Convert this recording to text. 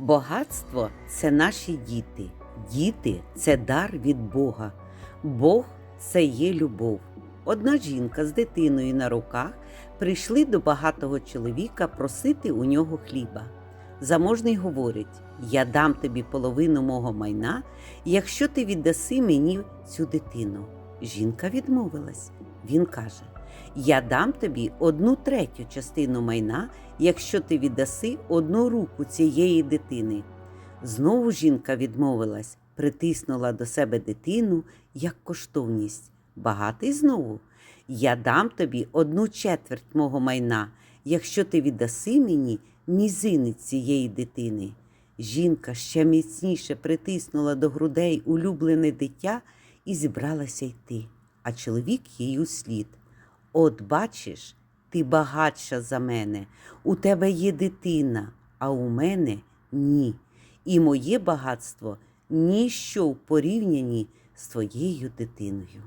Багатство це наші діти. Діти це дар від Бога. Бог це є любов. Одна жінка з дитиною на руках прийшли до багатого чоловіка просити у нього хліба. Заможний говорить: Я дам тобі половину мого майна, якщо ти віддаси мені цю дитину. Жінка відмовилась. Він каже: Я дам тобі одну третю частину майна, якщо ти віддаси одну руку цієї дитини. Знову жінка відмовилась, притиснула до себе дитину як коштовність. Багатий знову. Я дам тобі одну четверть мого майна, якщо ти віддаси мені мізинець цієї дитини. Жінка ще міцніше притиснула до грудей улюблене дитя і зібралася йти, а чоловік їй услід. От бачиш, ти багатша за мене, у тебе є дитина, а у мене ні. І моє багатство ніщо в порівнянні з твоєю дитиною.